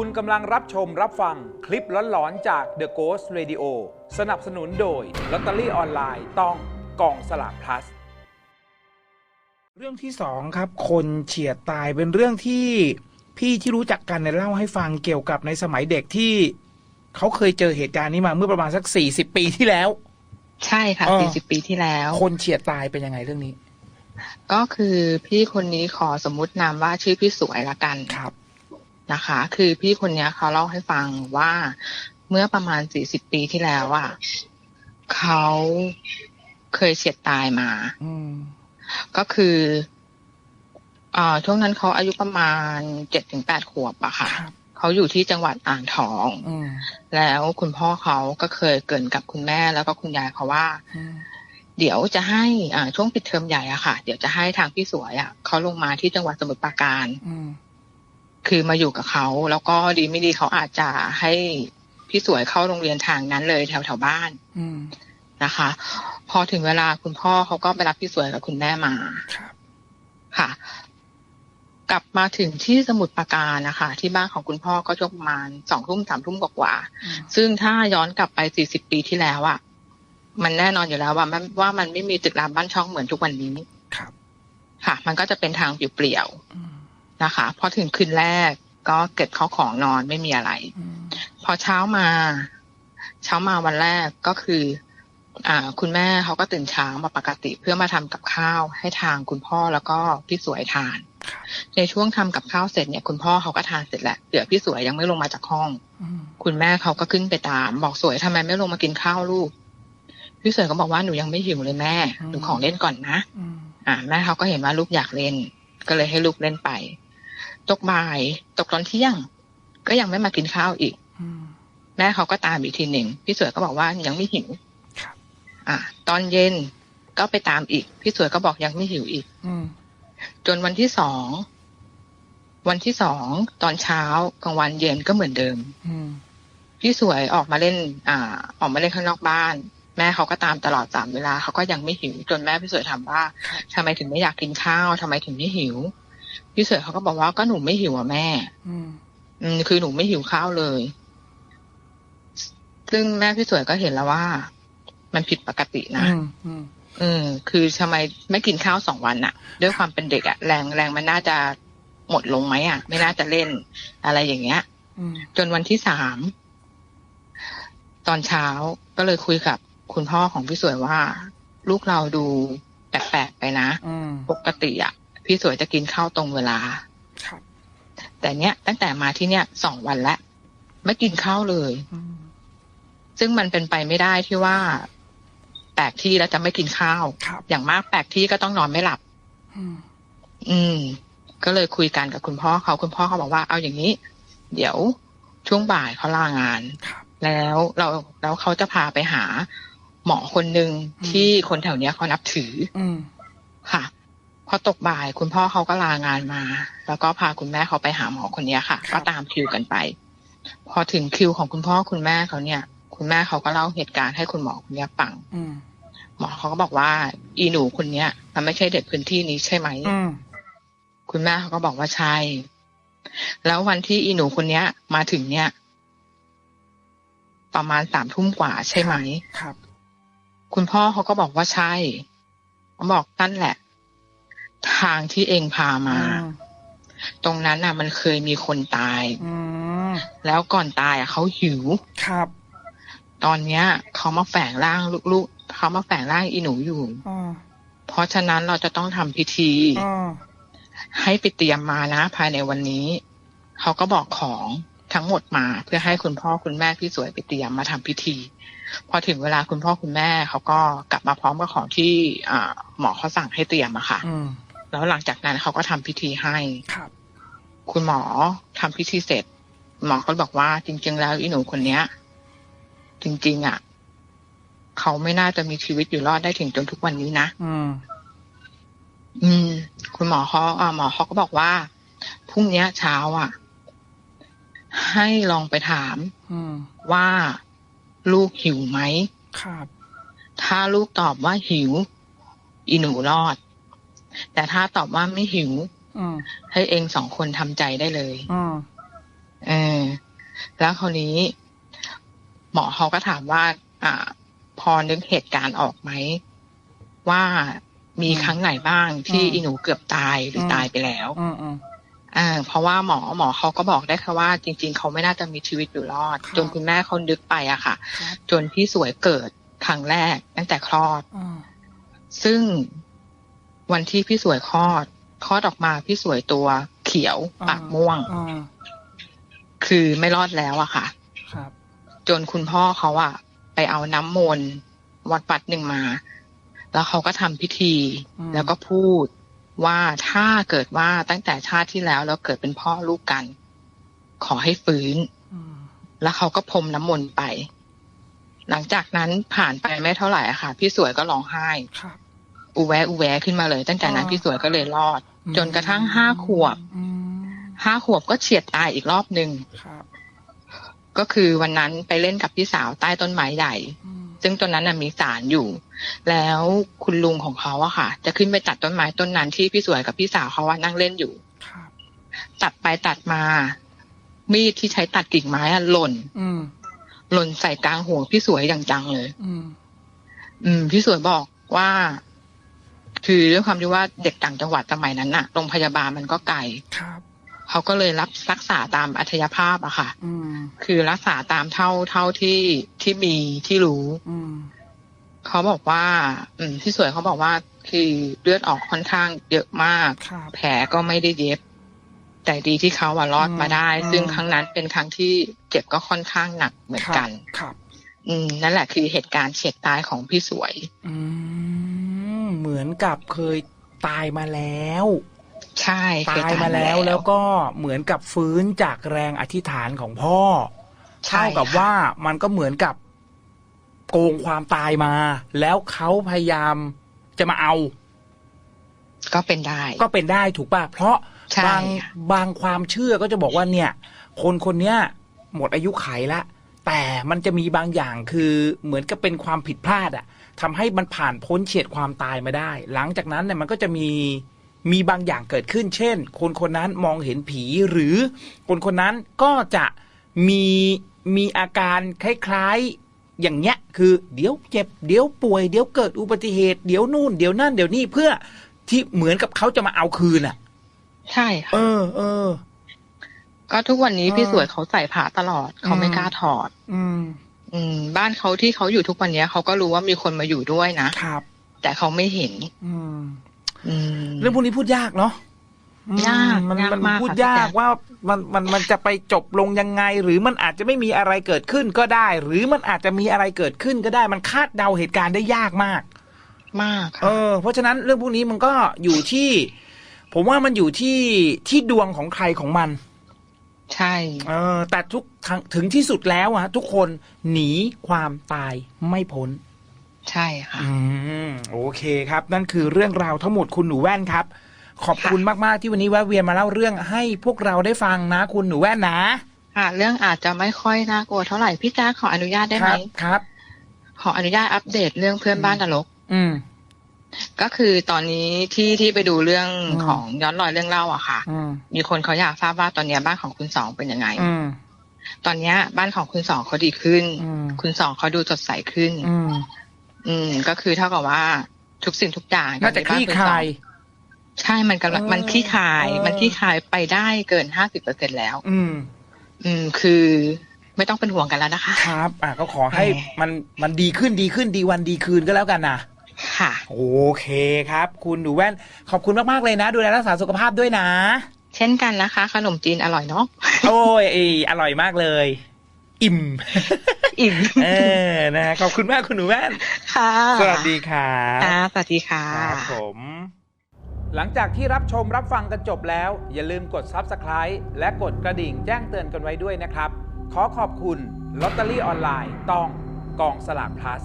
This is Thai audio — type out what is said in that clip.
คุณกำลังรับชมรับฟังคลิปหลอนๆจาก The Ghost Radio สนับสนุนโดยลอตเตอรี่ออนไลน์ต้องกองสลาก plus เรื่องที่สองครับ คนเฉียดตายเป็นเรื่องที่พี่ที่รู้จักกันเนี่ยเล่าให้ฟังเกี่ยวกับในสมัยเด็กที่ เขาเคยเจอเหตุการณ์นี้มาเมื่อประมาณสักสี่สิบปีที่แล้ว ใช่ค่ะอ๋อสี่สิบปีที่แล้ว คนเฉียดตายเป็นยังไงเรื่องนี้ก็คือพี่คนนี้ขอสมมุตินามว่าชื่อพี่สวยละกัน ครับ นะคะ คือพี่คนเนี้ยเขาเล่าให้ฟังว่าเมื่อประมาณสี่สิบปีที่แล้วอะเขาเคยเฉียดตายมาอืมก็คืออ่าช่วงนั้นเขาอายุประมาณเจ็ดถึงแปดขวบอะค่ะครับเขาอยู่ที่จังหวัดอ่างทองอืมแล้วคุณพ่อเขาก็เคยเกรินกับคุณแม่แล้วก็คุณยายเขาว่าอืมเดี๋ยวจะให้อ่าช่วงปิดเทอมใหญ่อะค่ะ เดี๋ยวจะให้ทางพี่สวยอะเขาลงมาที่จังหวัดสมุทรปราการอืม คือมาอยู่กับเขาแล้วก็ดีไม่ดีเขาอาจจะให้พี่สวยเข้าโรงเรียนทางนั้นเลยแถวแถวๆบ้านอืมนะคะ พอถึงเวลาคุณพ่อเขาก็ไปรับพี่สวยกับคุณแม่มาครับค่ะ กลับมาถึงที่สมุทรปราการนะคะ ที่บ้านของคุณพ่อก็ช่วงประมาณสองทุ่มสามทุ่มกว่าๆอืมซึ่งถ้าย้อนกลับไป40ปีที่แล้วอะมันแน่นอนอยู่แล้วว่ามันว่ามันไม่มีตึกรามบ้านช่องเหมือนทุกวันนี้ครับ ค่ะ มันก็จะเป็นทางเปลี่ยวอืมๆ นะคะ พอถึงคืนแรกก็เก็บข้าวของนอนไม่มีอะไรอืมพอเช้ามา เช้ามาวันแรกก็คือ อ่า คุณแม่เขาก็ตื่นเช้ามาปกติเพื่อมาทำกับข้าวให้ทางคุณพ่อแล้วก็พี่สวยทานครับในช่วงทำกับข้าวเสร็จเนี่ย คุณพ่อเขาก็ทานเสร็จแหละเหลือพี่สวยยังไม่ลงมาจากห้องอืมคุณแม่เขาก็ขึ้นไปตาม บอกสวยทำไมไม่ลงมากินข้าวลูกพี่สวยก็บอกว่าหนูยังไม่หิวเลยแม่หนูของเล่นก่อนนะอืมอ่าแม่เขาก็เห็นว่าลูกอยากเล่น ก็เลยให้ลูกเล่นไป ตกบ่าย ตกตอนเที่ยง ก็ยังไม่มากินข้าวอีกอืมแม่เขาก็ตามอีกทีหนึ่งพี่สวยก็บอกว่ายังไม่หิวครับอ่า ตอนเย็นก็ไปตามอีก พี่สวยก็บอกยังไม่หิวอีกอืมจนวันที่สองวันที่สองตอนเช้ากลางวันเย็นก็เหมือนเดิมอืมพี่สวยออกมาเล่น อ่า ออกมาเล่นข้างนอกบ้าน แม่เขาก็ตามตลอดสามเวลาเขาก็ยังไม่หิว จนแม่พี่สวยถามว่าทำไมถึงไม่อยากกินข้าวทำไมถึงไม่หิว พี่สวยเขาก็บอกว่าก็หนูไม่หิวอะแม่ อืม อืมคือหนูไม่หิวข้าวเลย ซึ่งแม่พี่สวยก็เห็นแล้วว่า มันผิดปกตินะอืมอืมอืมคือทำไมไม่กินข้าวสองวันอะด้วยความเป็นเด็กอะแรงแรงมันน่าจะหมดลงไหมอะไม่น่าจะเล่น อะไรอย่างเงี้ยอืมจนวันที่สามตอนเช้าก็เลยคุยกับคุณพ่อของพี่สวยว่า ลูกเราดูแปลกๆไปนะอืมปกติอะ พี่สวยจะกินข้าวตรงเวลาครับแต่เนี้ยตั้งแต่มาที่เนี้ยสองวันแล้วไม่กินข้าวเลยอืมซึ่งมันเป็นไปไม่ได้ที่ว่าแปลกที่แล้วจะไม่กินข้าวครับอย่างมากแปลกที่ก็ต้องนอนไม่หลับอืมอืม ก็เลยคุยกันกับคุณพ่อเขาคุณพ่อเขาบอกว่าเอาอย่างนี้ เดี๋ยวช่วงบ่ายเขาลางานครับแล้วเราแล้วเขาจะพาไปหาหมอคนหนึ่งอืมที่คนแถวเนี้ยเขานับถือ อืมค่ะ พอตกบ่ายคุณพ่อเขาก็ลางานมา แล้วก็พาคุณแม่เขาไปหาหมอคนเนี้ยค่ะ ก็ตามคิวกันไป พอถึงคิวของคุณพ่อคุณแม่เขาเนี่ย คุณแม่เขาก็เล่าเหตุการณ์ให้คุณหมอคนเนี้ยฟังอืมหมอเขาก็บอกว่า อีหนูคนเนี้ย มันไม่ใช่เด็กพื้นที่นี้ใช่ไหมอืมคุณแม่เขาก็บอกว่าใช่ แล้ววันที่อีหนูคนเนี้ย มาถึงเนี่ย ประมาณสามทุ่มกว่าใช่ไหมครับ คุณพ่อเขาก็บอกว่าใช่เขาบอกนั่นแหละ ทางที่เองพามา ตรงนั้นน่ะ มันเคยมีคนตายอืมแล้วก่อนตายอะเขาหิวครับ ตอนเนี้ยเขามาแฝงร่างลูกๆเขามาแฝงร่างอีหนูอยู่อ่าเพราะฉะนั้นเราจะต้องทำพิธีอ่าให้ไปเตรียมมานะ ภายในวันนี้ เขาก็บอกของทั้งหมดมา เพื่อให้คุณพ่อคุณแม่พี่สวยไปเตรียมมาทำพิธี พอถึงเวลาคุณพ่อคุณแม่เขาก็กลับมาพร้อมกับของที่อ่าหมอเขาสั่งให้เตรียมอะค่ะอืม แล้วหลังจากนั้นเขาก็ทำพิธีให้ครับ คุณหมอทำพิธีเสร็จ หมอก็บอกว่าจริง ๆ แล้วอีหนูคนเนี้ย จริง ๆ อะ เขาไม่น่าจะมีชีวิตอยู่รอดได้ถึงจนทุกวันนี้นะอืม อืม คุณหมอเขาอ่าหมอเขาก็บอกว่าพรุ่งเนี้ยเช้า อะ ให้ลองไปถามอืมว่าลูกหิวไหมครับ ถ้าลูกตอบว่าหิว อีหนูรอด แต่ถ้าตอบว่าไม่หิวอืมให้เองสองคนทำใจได้เลยอืมเออแล้วคราวนี้ หมอเขาก็ถามว่า อ่า พอนึกเหตุการณ์ออกไหม ว่ามีอืมครั้งไหนบ้างที่อืมอีหนูเกือบตายหรืออมตายไปแล้วอืมอืมอ่า เพราะว่าหมอหมอเขาก็บอกได้แค่ว่า จริง ๆ เขาไม่น่าจะมีชีวิตอยู่รอดครับจนคุณแม่เขานึกไปอะค่ะครับจนพี่สวยเกิดครั้งแรกตั้งแต่คลอดอืมซึ่ง วันที่พี่สวยคลอดคลอดออกมาพี่สวยตัวเขียวปากม่วงอืมคือไม่รอดแล้วอะค่ะ ครับ จนคุณพ่อเขาอะไปเอาน้ำมนต์วัดวัดหนึ่งมา แล้วเขาก็ทำพิธีอืมแล้วก็พูดว่าถ้าเกิดว่าตั้งแต่ชาติที่แล้วแล้วเกิดเป็นพ่อลูกกัน ขอให้ฟื้นอืมแล้วเขาก็พรมน้ำมนต์ไป หลังจากนั้นผ่านไปไม่เท่าไหร่อะค่ะ พี่สวยก็ร้องไห้ครับ อูแวะอูแวะขึ้นมาเลย ตั้งแต่นั้นอ่าพี่สวยก็เลยรอดอืมจนกระทั่งห้าขวบอืมห้าขวบก็เฉียดตายอีกรอบหนึ่งครับก็คือวันนั้นไปเล่นกับพี่สาวใต้ต้นไม้ใหญ่อืมซึ่งต้นนั้นน่ะมีสารอยู่ แล้วคุณลุงของเขาอะค่ะ จะขึ้นไปตัดต้นไม้ต้นนั้นที่พี่สวยกับพี่สาวเขาว่านั่งเล่นอยู่ครับตัดไปตัดมา มีดที่ใช้ตัดกิ่งไม้อะหล่นอืมหล่นใส่กลางหัวพี่สวยอย่างจังเลย อืมอืมพี่สวยบอกว่า คือด้วยความที่ว่าเด็กต่างจังหวัดสมัยนั้นน่ะโรงพยาบาลมันก็ไกลครับเขาก็เลยรับรักษาตามอัธยาภาพอะค่ะอืมคือรักษาตามเท่าเท่าที่ที่มีที่รู้อืมเขาบอกว่า อืมพี่สวยเขาบอกว่าคือเลือดออกค่อนข้างเยอะมากครับแผลก็ไม่ได้เย็บ แต่ดีที่เขาอะรอดมาได้อืมซึ่งครั้งนั้นเป็นครั้งที่เจ็บก็ค่อนข้างหนักเหมือนกันครับ อืมนั่นแหละคือเหตุการณ์เฉียดตายของพี่สวย อืมเหมือนกับเคยตายมาแล้ว ใช่เคตายมาแล้วแล้วก็เหมือนกับฟื้นจากแรงอธิษฐานของพ่อใช่เท่ากับค่ะว่ามันก็เหมือนกับโกงความตายมา แล้วเขาพยายามจะมาเอา ก็เป็นได้ ก็เป็นได้ถูกป่ะเพราะใช่บางค่ะบางความเชื่อก็จะบอกว่าเนี่ย คนคนเนี้ย หมดอายุไขละ แต่มันจะมีบางอย่างคือเหมือนกับเป็นความผิดพลาดอะทำให้มันผ่านพ้นเฉียดความตายมาได้ หลังจากนั้นเนี่ยมันก็จะมีมีบางอย่างเกิดขึ้น เช่น คนคนนั้นมองเห็นผีหรือคนคนนั้นก็จะมีมีอาการคล้ายๆอย่างเงี้ย คือเดี๋ยวเจ็บเดี๋ยวป่วยเดี๋ยวเกิดอุบัติเหตุเดี๋ยวนู่นเดี๋ยวนั่นเดี๋ยวนี่เพื่อที่เหมือนกับเขาจะมาเอาคืนอะ ใช่ค่ะเออเออ ก็ทุกวันนี้เออพี่สวยเขาใส่ผ้าตลอดเขาไม่อืมกล้าถอด อืม อืม บ้านเขาที่เขาอยู่ทุกวันเนี้ยเขาก็รู้ว่ามีคนมาอยู่ด้วยนะครับ แต่เขาไม่เห็น อืม อืมเรื่องพวกนี้พูดยากเนาะยากอืมันยากมันมากพูดค่ะพี่ยากแจ๊คว่ามันมันมันจะไปจบลงยังไง หรือมันอาจจะไม่มีอะไรเกิดขึ้นก็ได้ หรือมันอาจจะมีอะไรเกิดขึ้นก็ได้ มันคาดเดาเหตุการณ์ได้ยากมาก มากเอค่ะอเพราะฉะนั้นเรื่องพวกนี้มันก็อยู่ที่ ผมว่ามันอยู่ที่ที่ดวงของใครของมัน ใช่เออแต่ทุกครั้งถึงที่สุดแล้วอะทุกคนหนีความตายไม่พ้น ใช่ค่ะ อืมโอเคครับ นั่นคือเรื่องราวทั้งหมดคุณหนูแว่นครับ ขอบคุณมากๆที่วันนี้แวะเวียนมาเล่าเรื่องให้พวกเราได้ฟังนะ คุณหนูแว่นนะค่ะเรื่องอาจจะไม่ค่อยน่ากลัวเท่าไหร่พี่แจ๊คขออนุญาตได้คไหมรัครับ ขออนุญาตอัปเดตเรื่องเพื่อนบ้านนรก อืม ก็คือตอนนี้ที่ที่ไปดูเรื่องอืมของย้อนรอยเรื่องเล่าอะค่ะอืมมีคนเขาอยากทราบว่าตอนเนี้ยบ้านของคุณสองเป็นยังไงอืมตอนเนี้ยบ้านของคุณสองเขาดีขึ้นอืมคุณสองเขาดูสดใสขึ้นอืมอืม ก็คือเท่ากับว่าทุกสิ่งทุกอย่างน่าจะคลี่คลายใช่มันกำลังเออมันคลี่คลายเออมันคลี่คลายไปได้เกินห้าสิบเปอร์เซ็นแล้ว อืม อืม คือไม่ต้องเป็นห่วงกันแล้วนะคะ ครับ อะก็ขอให้แหมมันมันดีขึ้นดีขึ้นดีวันดีคืนก็แล้วกันนะ ค่ะ โอเคครับ คุณหนูแว่น ขอบคุณมาก ๆ เลยนะ ดูแลรักษาสุขภาพด้วยนะ เช่นกันนะคะ ขนมจีนอร่อยเนาะโอ้ยเอยอร่อยมากเลย อิ่ม อิ่มเออนะขอบคุณมากคุณหนูแว่น ค่ะ สวัสดีครับค่ะสวัสดีค่ะครับผมหลังจากที่รับชมรับฟังกันจบแล้ว อย่าลืมกด Subscribe และกดกระดิ่งแจ้งเตือนกันไว้ด้วยนะครับ ขอขอบคุณลอตเตอรี่ออนไลน์ต้องกองสลาก plus